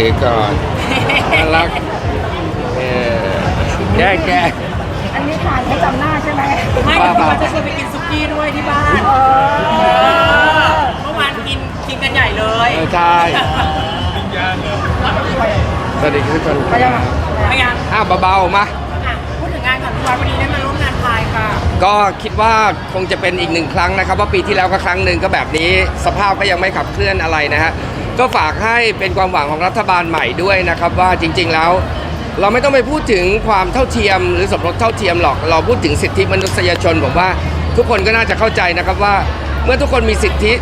มือถือก่อนน่ารักเออแก้แก้อันนี้ถ่ายไม่จำหน้าใช่ไหมไม่แต่พี่วัดจะชวนไปกินซุกี้ด้วยที่บ้านเออเมื่อวานกินกินกันใหญ่เลยเออใช่สวัสดีทุกคนไปยังไงไม่ยังอ้าวเบาๆมา อะพูดถึงงานก่อนพี่วัดวันนี้ได้มาร่วมงานพายค่ะก็คิดว่าคงจะเป็นอีกหนึ่งครั้งนะครับว่าปีที่แล้วก็ครั้งหนึ่งก็แบบนี้สภาพก็ยังไม่ขับเคลื่อนอะไรนะฮะ ก็ฝากให้เป็นความหวังของรัฐบาลใหม่ด้วยนะครับว่าจริง ๆแล้ว เราไม่ต้องไปพูดถึงความเท่าเทียม หรือสมรสเท่าเทียมหรอกเราพูดถึงสิทธิมนุษยชนผมว่าทุกคนก็น่าจะเข้าใจนะครับว่า เมื่อทุกคนมีสิทธิ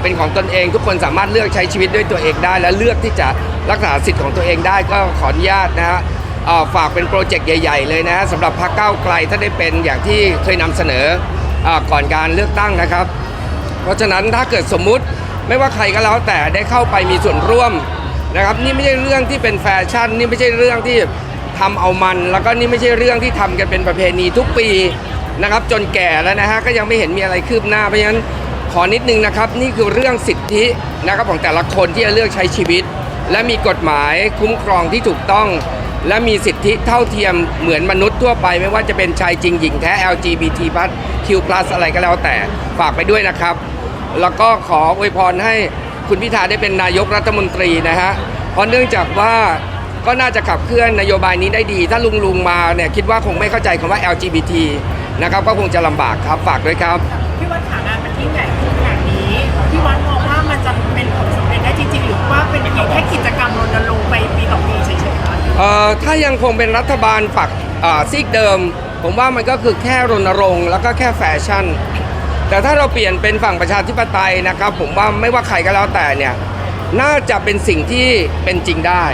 เป็นของตนเอง ทุกคนสามารถเลือกใช้ชีวิตด้วยตัวเองได้ และเลือกที่จะรักษาสิทธิ์ของตัวเองได้ก็ขออนุญาตนะฮะฝากเป็นโปรเจกต์ใหญ่ ๆ เลยนะฮะสำหรับพรรคก้าวไกลถ้าได้เป็นอย่างที่เคยนำเสนออก่อนการเลือกตั้งนะครับ เพราะฉะนั้นถ้าเกิดสมมุติ ไม่ว่าใครก็แล้วแต่ได้เข้าไปมีส่วนร่วมนะครับนี่ไม่ใช่เรื่องที่เป็นแฟชั่น นี่ไม่ใช่เรื่องที่ทำเอามัน แล้วก็นี่ไม่ใช่เรื่องที่ทำกันเป็นประเพณีทุกปีนะครับ จนแก่แล้วนะฮะก็ยังไม่เห็นมีอะไรคืบหน้าเพราะฉะนั้นขอนิดนึงนะครับ นี่คือเรื่องสิทธินะครับของแต่ละคนที่จะเลือกใช้ชีวิต และมีกฎหมายคุ้มครองที่ถูกต้อง และมีสิทธิเท่าเทียมเหมือนมนุษย์ทั่วไป ไม่ว่าจะเป็นชายจริงหญิงแท้ LGBT+ Q+ อะไรก็แล้วแต่ฝากไปด้วยนะครับ แล้วก็ขออวยพรให้คุณพิธาได้เป็นนายกรัฐมนตรีนะฮะเพราะเนื่องจากว่าก็น่าจะขับเคลื่อนนโยบายนี้ได้ดี ถ้าลุงลุงมาเนี่ยคิดว่าคงไม่เข้าใจคำว่า LGBT นะครับก็คงจะลำบากครับฝากด้วยครับพี่วัดขางานมันยิ่งใหญ่ขึ้นขนาดนี้พี่วัดมองว่ามันจะเป็นผลสำเร็จได้จริง ๆ หรือว่าเป็นเพียงแค่กิจกรรมรณรงค์ไปปีต่อปีเฉยๆคะเอ่อถ้ายังคงเป็นรัฐบาลฝักอ่าซีกเดิม ผมว่ามันก็คือแค่รณรงค์แล้วก็แค่แฟชั่น แต่ถ้าเราเปลี่ยนเป็นฝั่งประชาธิปไตยนะครับ ผมว่าไม่ว่าใครก็แล้วแต่เนี่ยน่าจะเป็นสิ่งที่เป็นจริงได้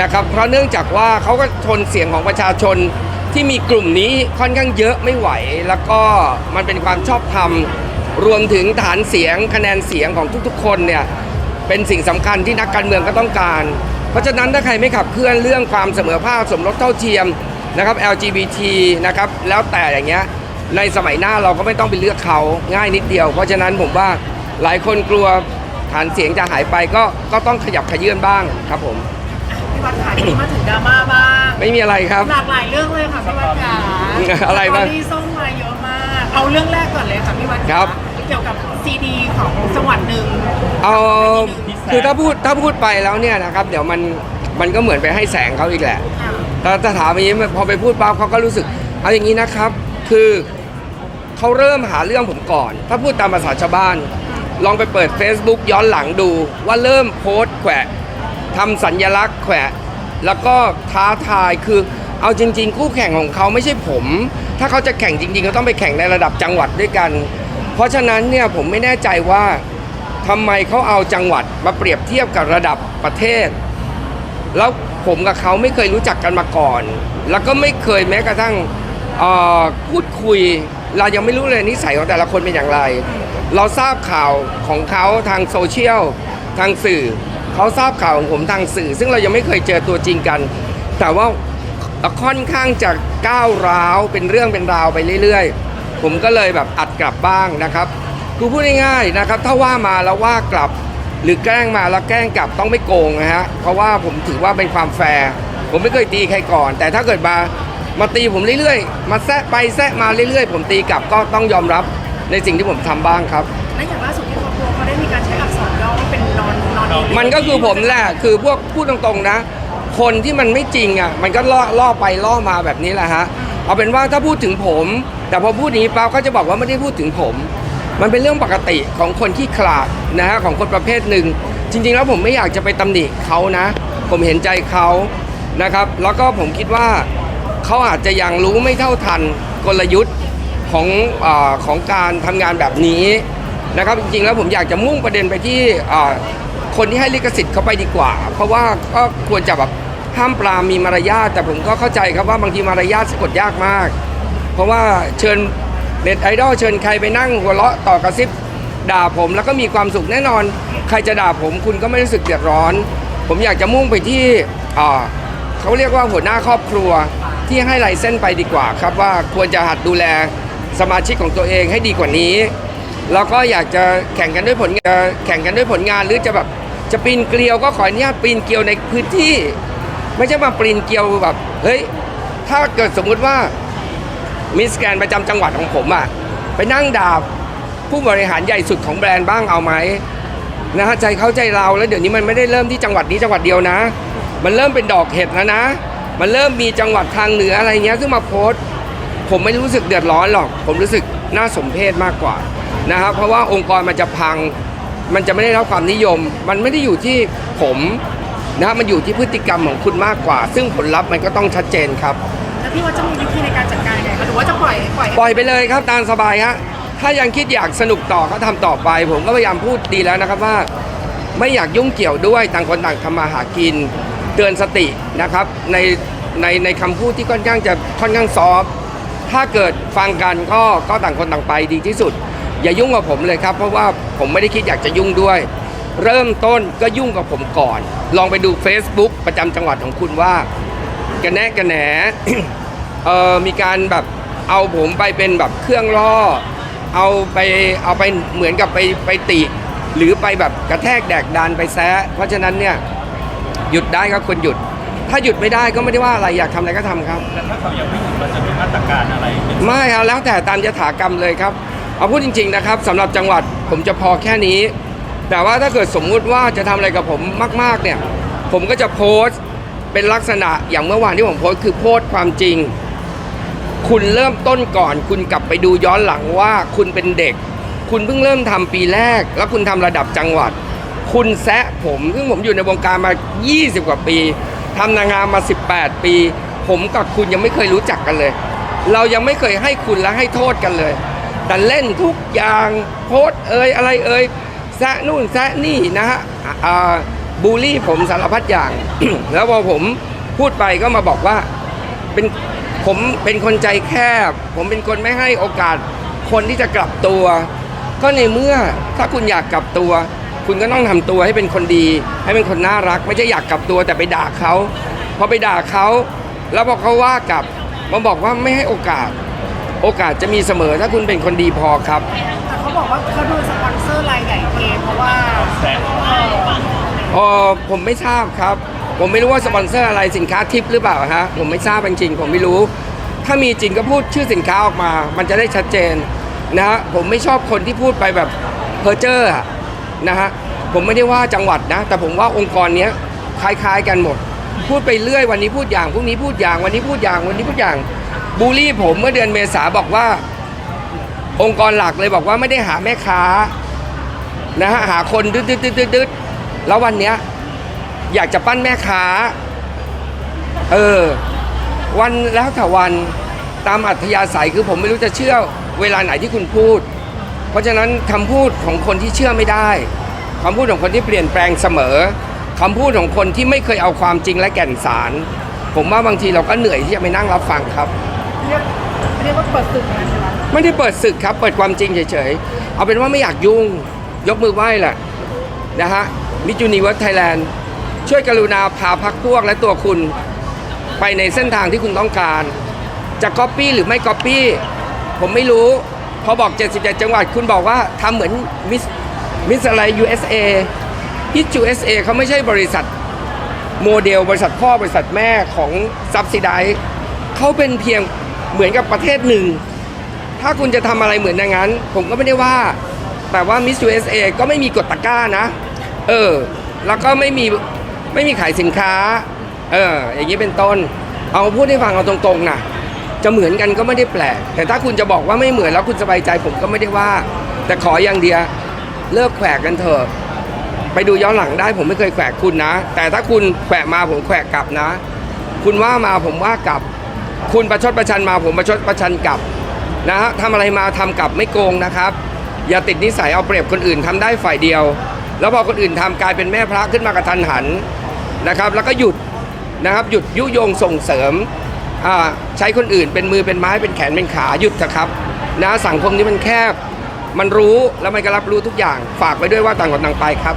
นะครับ เพราะเนื่องจากว่าเขาก็ทนเสียงของประชาชนที่มีกลุ่มนี้ค่อนข้างเยอะไม่ไหว แล้วก็มันเป็นความชอบธรรม รวมถึงฐานเสียงคะแนนเสียงของทุกๆ คนเนี่ยเป็นสิ่งสำคัญที่นักการเมืองก็ต้องการ เพราะฉะนั้นถ้าใครไม่ขับเคลื่อนเรื่องความเสมอภาคสมรสเท่าเทียมนะครับ LGBT นะครับแล้วแต่อย่างเงี้ย ในสมัยหน้าเราก็ไม่ต้องไปเลือกเขาง่ายนิดเดียว เพราะฉะนั้นผมว่าหลายคนกลัวฐานเสียงจะหายไปก็ก็ต้องขยับขยื่นบ้างครับผม พี่วัดขาทีนี้มาถึงดราม่าบ้างไม่มีอะไรครับ หลากหลายเรื่องเลยค่ะพี่วัดขาอะไรบ้างตนนี้ส้มมาเยอะมากเอาเรื่องแรกก่อนเลยค่ะพี่วัดขาครับ เกี่ยวกับซีดีของจังหวัดหนึ่งเอาคือถ้าพูดถ้าพูดไปแล้วเนี่ยนะครับ เดี๋ยวมันมันก็เหมือนไปให้แสงเขาอีกแหละอะแต่ถ้าถามอย่างนี้พอไปพูดปั๊บเขาก็รู้สึก เอาอย่างนี้นะครับ คือ เขาเริ่มหาเรื่องผมก่อน ถ้าพูดตามภาษาชาวบ้าน ลองไปเปิด Facebook ย้อนหลังดู ว่าเริ่มโพสต์แขวะทำสัญญลักษณ์แขวะ แล้วก็ท้าทายคือเอาจริง ๆ คู่แข่งของเขาไม่ใช่ผม ถ้าเขาจะแข่งจริงๆเขาต้องไปแข่งในระดับจังหวัดด้วยกัน เพราะฉะนั้นเนี่ยผมไม่แน่ใจว่าทำไมเขาเอาจังหวัดมาเปรียบเทียบกับระดับประเทศ แล้วผมกับเขาไม่เคยรู้จักกันมาก่อน แล้วก็ไม่เคยแม้กระทั่งพูดคุย เรายังไม่รู้เลยนิสัยของแต่ละคนเป็นอย่างไร เราทราบข่าวของเขาทางโซเชียลทางสื่อเขาทราบข่าวของผมทางสื่อ ซึ่งเรายังไม่เคยเจอตัวจริงกัน แต่ว่าค่อนข้างจะก้าวร้าวเป็นเรื่องเป็นราวไปเรื่อยๆ ผมก็เลยแบบอัดกลับบ้างนะครับคือพูดง่ายๆนะครับ ถ้าว่ามาแล้วว่ากลับ หรือแกล้งมาแล้วแกล้งกลับต้องไม่โกงนะฮะเพราะว่าผมถือว่าเป็นความแฟร์ผมไม่เคยตีใครก่อน แต่ถ้าเกิดมา มาตีผมเรื่อยๆ มาแซะไปแซะมาเรื่อยๆ ผมตีกลับก็ต้องยอมรับในสิ่งที่ผมทำบ้างครับ และอย่างล่าสุดที่ครอบครัวเขาได้มีการใช้อักษรย่อว่าเป็นนอนนอนเองมันก็คือผมแหละคือพวกพูดตรงๆนะ คนที่มันไม่จริงอะมันก็ล่อล่อไปล่อมาแบบนี้แหละฮะเอาเป็นว่าถ้าพูดถึงผม แต่พอพูดอย่างนี้ปั๊บก็จะบอกว่าไม่ได้พูดถึงผม มันเป็นเรื่องปกติของคนที่ขลาดนะฮะของคนประเภทหนึ่งจริง ๆ แล้วผมไม่อยากจะไปตำหนิเขานะ ผมเห็นใจเขานะครับ แล้วก็ผมคิดว่า เขาอาจจะยังรู้ไม่เท่าทันกลยุทธ์ของอของการทำงานแบบนี้นะครับจริงๆแล้วผมอยากจะมุ่งประเด็นไปที่คนที่ให้ลิขสิทธิ์เขาไปดีกว่า เพราะว่าก็ควรจะแบบห้ามปรามมีมารยาทแต่ผมก็เข้าใจครับว่าบางทีมารยาทสะกดยากมาก เพราะว่าเชิญเน็ตไอดอลเชิญใครไปนั่งหัวเราะต่อกระซิบด่าผมแล้วก็มีความสุขแน่นอน ใครจะด่าผมคุณก็ไม่รู้สึกเดือดร้อน ผมอยากจะมุ่งไปที่อ่า เขาเรียกว่าหัวหน้าครอบครัวที่ให้ไลเส้นไปดีกว่าครับว่าควรจะหัดดูแลสมาชิกของตัวเองให้ดีกว่านี้ แล้วก็อยากจะแข่งกันด้วยผลงานแข่งกันด้วยผลงานหรือจะแบบจะปีนเกลียวก็ขออนุญาตปีนเกลียวในพื้นที่ ไม่ใช่มาปีนเกลียวแบบเฮ้ยถ้าเกิดสมมุติว่ามิสแกนประจำจังหวัดของผมอะไปนั่งด่าผู้บริหารใหญ่สุดของแบรนด์บ้างเอาไหมนะฮะใจเขาใจเราแล้วเดี๋ยวนี้มันไม่ได้เริ่มที่จังหวัดนี้จังหวัดเดียวนะ มันเริ่มเป็นดอกเห็ดแล้วนะ มันเริ่มมีจังหวัดทางเหนืออะไรเงี้ยขึ้นมาโพสต์ ผมไม่รู้สึกเดือดร้อนหรอก ผมรู้สึกน่าสมเพชมากกว่านะครับเพราะว่าองค์กรมันจะพัง มันจะไม่ได้รับความนิยม มันไม่ได้อยู่ที่ผมนะครับมันอยู่ที่พฤติกรรมของคุณมากกว่า ซึ่งผลลัพธ์มันก็ต้องชัดเจนครับแล้วพี่ว่าจะมีวิธีในการจัดการยังไงคะหรือว่าจะปล่อยปล่อยให้ปล่อยไปเลยครับตามสบายฮะถ้ายังคิดอยากสนุกต่อก็ทำต่อไป ผมก็พยายามพูดดีแล้วนะครับว่า ไม่อยากยุ่งเกี่ยวด้วยต่างคนต่างทำมาหากินเตือนสตินะครับในในในคำพูดที่ค่อนข้างจะค่อนข้างซอฟถ้าเกิดฟังกันก็ก็ต่างคนต่างไปดีที่สุด อย่ายุ่งกับผมเลยครับ เพราะว่าผมไม่ได้คิดอยากจะยุ่งด้วย เริ่มต้นก็ยุ่งกับผมก่อน ลองไปดู Facebook ประจำจังหวัดของคุณว่ากระแนะกระแหนเออมีการแบบเอาผมไปเป็นแบบเครื่องล่อ เอาไปเอาไปเหมือนกับไปไปติ หรือไปแบบกระแทกแดกดันไปแซะเพราะฉะนั้นเนี่ย หยุดได้ก็ควรหยุด ถ้าหยุดไม่ได้ก็ไม่ได้ว่าอะไรอยากทำอะไรก็ทำครับแต่ถ้าเขายังไม่หยุดเราจะมีมาตรการอะไรเป็นไม่ครับแล้วแต่ตามยถากรรมเลยครับ เอาพูดจริง ๆนะครับสำหรับจังหวัดผมจะพอแค่นี้ แต่ว่าถ้าเกิดสมมุติว่าจะทำอะไรกับผมมาก ๆเนี่ย ผมก็จะโพสต์เป็นลักษณะอย่างเมื่อวานที่ผมโพสต์คือโพสต์ความจริง คุณเริ่มต้นก่อน คุณกลับไปดูย้อนหลังว่าคุณเป็นเด็ก คุณเพิ่งเริ่มทำปีแรก แล้วคุณทำระดับจังหวัด คุณแซะผม ซึ่งผมอยู่ในวงการมา 20 กว่าปีทำนางงามมา 18 ปี ผมกับคุณยังไม่เคยรู้จักกันเลย เรายังไม่เคยให้คุณและให้โทษกันเลย แต่เล่นทุกอย่างโพสเอ่ยอะไรเอ่ยแซะนู่นแซะนี่นะฮะบูลลี่ผมสารพัดอย่าง แล้วพอผมพูดไปก็มาบอกว่าเป็นผมเป็นคนใจแคบ ผมเป็นคนไม่ให้โอกาสคนที่จะกลับตัว ก็ในเมื่อถ้าคุณอยากกลับตัว คุณก็ต้องทำตัวให้เป็นคนดี ให้เป็นคนน่ารัก ไม่ใช่อยากกลับตัวแต่ไปด่าเขาพอไปด่าเขาแล้วพอเขาว่ากลับมาบอกว่าไม่ให้โอกาส โอกาสจะมีเสมอถ้าคุณเป็นคนดีพอครับแต่เขาบอกว่าเขาดูสปอนเซอร์รายใหญ่เองเพราะว่าแสนเออผมไม่ทราบครับ ผมไม่รู้ว่าสปอนเซอร์อะไรสินค้าทิปหรือเปล่าฮะผมไม่ทราบจริงๆผมไม่รู้ ถ้ามีจริงก็พูดชื่อสินค้าออกมา มันจะได้ชัดเจนนะฮะผมไม่ชอบคนที่พูดไปแบบเพอร์เจอร์ นะฮะผมไม่ได้ว่าจังหวัดนะ แต่ผมว่าองค์กรเนี้ยคล้ายๆกันหมด พูดไปเรื่อยวันนี้พูดอย่างพรุ่งนี้พูดอย่างวันนี้พูดอย่างวันนี้พูดอย่างบูลลี่ผมเมื่อเดือนเมษาบอกว่า องค์กรหลักเลยบอกว่าไม่ได้หาแม่ค้านะฮะหาคนดึดดึดดึดดึดดึดแล้ววันเนี้ยอยากจะปั้นแม่ค้า เออ วันแล้วแต่วันตามอัธยาศัยคือผมไม่รู้จะเชื่อเวลาไหนที่คุณพูด เพราะฉะนั้นคำพูดของคนที่เชื่อไม่ได้คำพูดของคนที่เปลี่ยนแปลงเสมอคำพูดของคนที่ไม่เคยเอาความจริงและแก่นสาร ผมว่าบางทีเราก็เหนื่อยที่จะไปนั่งรับฟังครับเรียกเรียกว่าเปิดตึกนะใช่ไหมไม่ได้เปิดศึกครับ เปิดความจริงเฉยๆ เอาเป็นว่าไม่อยากยุ่ง ยกมือไหว้แหละนะฮะมิจูนีเวิร์ไทยแลนด์ช่วยกรุณาพาพักพวกและตัวคุณไปในเส้นทางที่คุณต้องการ จะก๊อปปี้หรือไม่ก๊อปปี้ผมไม่รู้ พอบอก 77 จังหวัด คุณบอกว่าทำเหมือนมิสมิสอะไร USA พิจู USA เขาไม่ใช่บริษัทโมเดล บริษัทพ่อบริษัทแม่ของซับซิไดเขาเป็นเพียงเหมือนกับประเทศหนึ่ง ถ้าคุณจะทำอะไรเหมือนอย่างนั้น ผมก็ไม่ได้ว่า แต่ว่า Miss USA ก็ไม่มีกฎตะกร้านะ เออ แล้วก็ไม่มีไม่มีขายสินค้า เออ อย่างนี้เป็นต้น เอาพูดให้ฟังเอาตรงๆนะ จะเหมือนกันก็ไม่ได้แปลก แต่ถ้าคุณจะบอกว่าไม่เหมือนแล้วคุณสบายใจผมก็ไม่ได้ว่า แต่ขออย่างเดียวเลิกแขวกกันเถอะไปดูย้อนหลังได้ผมไม่เคยแขวะคุณนะ แต่ถ้าคุณแขวะมาผมแขวะกลับนะ คุณว่ามาผมว่ากลับ คุณประชดประชันมาผมประชดประชันกลับนะฮะทำอะไรมาทำกลับไม่โกงนะครับ อย่าติดนิสัยเอาเปรียบคนอื่นทำได้ฝ่ายเดียว แล้วพอคนอื่นทำกลายเป็นแม่พระขึ้นมากระทันหันนะครับ แล้วก็หยุดนะครับหยุดยุยงส่งเสริม ใช้คนอื่นเป็นมือเป็นไม้เป็นแขนเป็นขาหยุดเถอะครับนะสังคมนี้มันแคบ มันรู้แล้วมันก็รับรู้ทุกอย่าง ฝากไว้ด้วยว่าต่างคนต่างไปครับ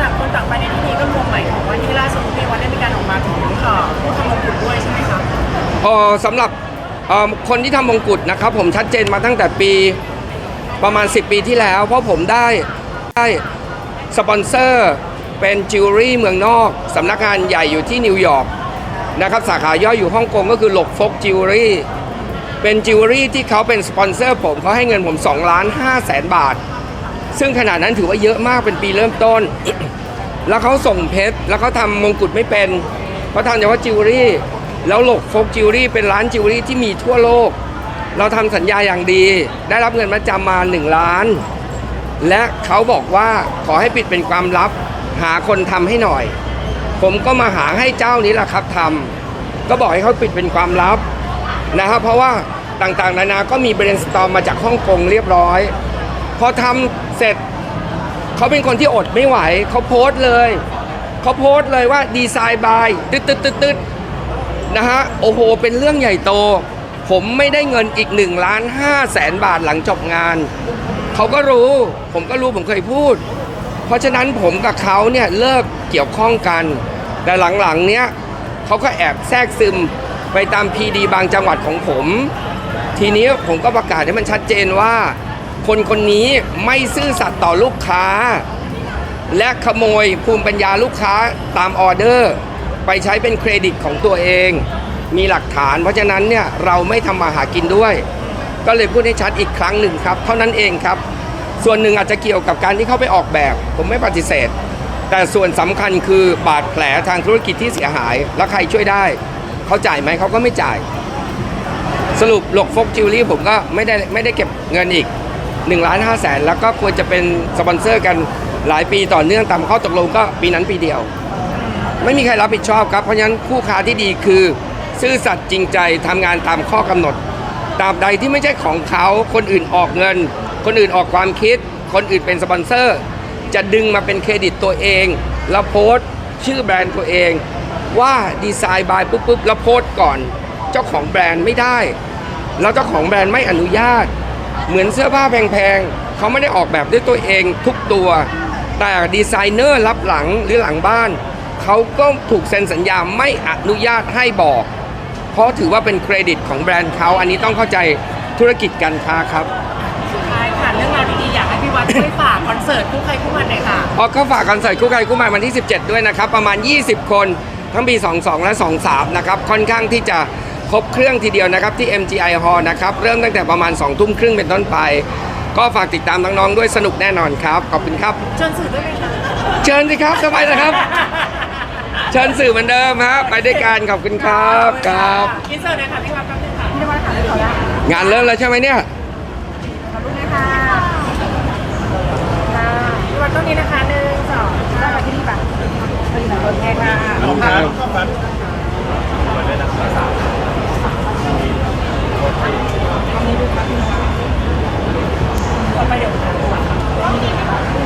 ต่างคนต่างไปในที่นี้ก็รวมหมายถึงว่าที่ล่าสุดที่วันได้มีการออกมาถึงเอ่อผู้ทำมงกุฎด้วยใช่ไหมคะเอ่อสำหรับเอ่อคนที่ทำมงกุฎนะครับ ผมชัดเจนมาตั้งแต่ปีประมาณ 10 ปีที่แล้ว เพราะผมได้ได้สปอนเซอร์เป็นจิวเวลรี่เมืองนอกสำนักงานใหญ่อยู่ที่นิวยอร์ก นะครับสาขาย่อยอยู่ฮ่องกงก็คือหลกฟกจิวเวลรี่เป็นจิวเวลรี่ที่เขาเป็นสปอนเซอร์ผมเขาให้เงินผม2ล้าน5แสนบาท ซึ่งขนาดนั้นถือว่าเยอะมากเป็นปีเริ่มต้น แล้วเขาส่งเพชรแล้วเขาทำมงกุฎไม่เป็นเขาทำเฉพาะจิวเวลรี่แล้วหลกฟกจิวเวลรี่เป็นร้านจิวเวลรี่ที่มีทั่วโลก เราทำสัญญาอย่างดี ได้รับเงินมาจำมา 1 ล้าน และเขาบอกว่าขอให้ปิดเป็นความลับหาคนทำให้หน่อย ผมก็มาหาให้เจ้านี้แหละครับทำก็บอกให้เขาปิดเป็นความลับนะครับเพราะว่าต่างๆ นานาก็มีเบรนสตอมมาจากฮ่องกงเรียบร้อย พอทำเสร็จเขาเป็นคนที่อดไม่ไหว เขาโพสต์เลย เขาโพสต์เลยว่าดีไซน์บายตึ๊ดตึ๊ดตึ๊ดตึ๊ดนะฮะโอ้โห เป็นเรื่องใหญ่โต ผมไม่ได้เงินอีก1ล้าน5แสนบาทหลังจบงาน เขาก็รู้ ผมก็รู้ผมเคยพูด เพราะฉะนั้นผมกับเขาเนี่ยเลิกเกี่ยวข้องกัน แต่หลังๆเนี้ยเขาก็แอบแทรกซึมไปตามพีดีบางจังหวัดของผม ทีนี้ผมก็ประกาศให้มันชัดเจนว่า คนคนนี้ไม่ซื่อสัตย์ต่อลูกค้า และขโมยภูมิปัญญาลูกค้าตามออเดอร์ ไปใช้เป็นเครดิตของตัวเอง มีหลักฐาน เพราะฉะนั้นเนี่ยเราไม่ทำมาหากินด้วย ก็เลยพูดให้ชัดอีกครั้งหนึ่งครับ เท่านั้นเองครับ ส่วนหนึ่งอาจจะเกี่ยวกับการที่เขาไปออกแบบ ผมไม่ปฏิเสธ แต่ส่วนสำคัญคือบาดแผลทางธุรกิจที่เสียหาย แล้วใครช่วยได้ เขาจ่ายไหมเขาก็ไม่จ่าย สรุปหลกฟกจิวเลี่ผมก็ไม่ได้ไม่ได้เก็บเงินอีก1ล้าน5แสนแล้วก็ควรจะเป็นสปอนเซอร์กันหลายปีต่อเนื่องตามข้อตกลงก็ปีนั้นปีเดียว ไม่มีใครรับผิดชอบครับ เพราะฉะนั้นคู่ค้าที่ดีคือ ซื่อสัตย์จริงใจทำงานตามข้อกำหนดตราบใดที่ไม่ใช่ของเขาคนอื่นออกเงิน คนอื่นออกความคิด คนอื่นเป็นสปอนเซอร์ จะดึงมาเป็นเครดิตตัวเอง แล้วโพสชื่อแบรนด์ตัวเอง ว่าดีไซน์บายปุ๊บปุ๊บแล้วโพสก่อน เจ้าของแบรนด์ไม่ได้ แล้วเจ้าของแบรนด์ไม่อนุญาต เหมือนเสื้อผ้าแพงๆเขาไม่ได้ออกแบบด้วยตัวเองทุกตัว แต่ดีไซเนอร์รับหลังหรือหลังบ้านเขาก็ถูกเซ็นสัญญาไม่อนุญาตให้บอก เพราะถือว่าเป็นเครดิตของแบรนด์เขาอันนี้ต้องเข้าใจธุรกิจการค้าครับ สุดท้ายค่ะเรื่องราว ดีๆอยากให้พี่วัดช่วยฝากคอนเสิร์ตคู่ใครคู่มันหน่อยค่ะ ออกก็ฝากคอนเสิร์ตคู่ใครคู่มันวันที่ 17 ด้วยนะครับ ประมาณ 20 คนทั้งปี 22 และ 23 นะครับ ค่อนข้างที่จะครบเครื่องทีเดียวนะครับที่ MGI Hall นะครับ เริ่มตั้งแต่ประมาณ 2 ทุ่มครึ่งเป็นต้นไป ก็ฝากติดตามน้องๆด้วยสนุกแน่นอนครับ ขอบคุณครับ เชิญสื่อด้วยไหมคะเชิญสิครับสบายนะครับ เชิญสื่อเหมือนเดิมฮะไปด้วยกันขอบคุณครับครับอินเสิร์ตหน่อยค่ะพี่วัดแป๊บนึงค่ะพี่นวัดค่ะได้ขอแล้วงานเริ่มแล้วใช่ไหมเนี่ย กล้งนี้นะคะหนึ่งสองสามที่นี่ปะโอเคค่ะขอบคุณบทำนี้ดูครับต่อไปเดี๋ยว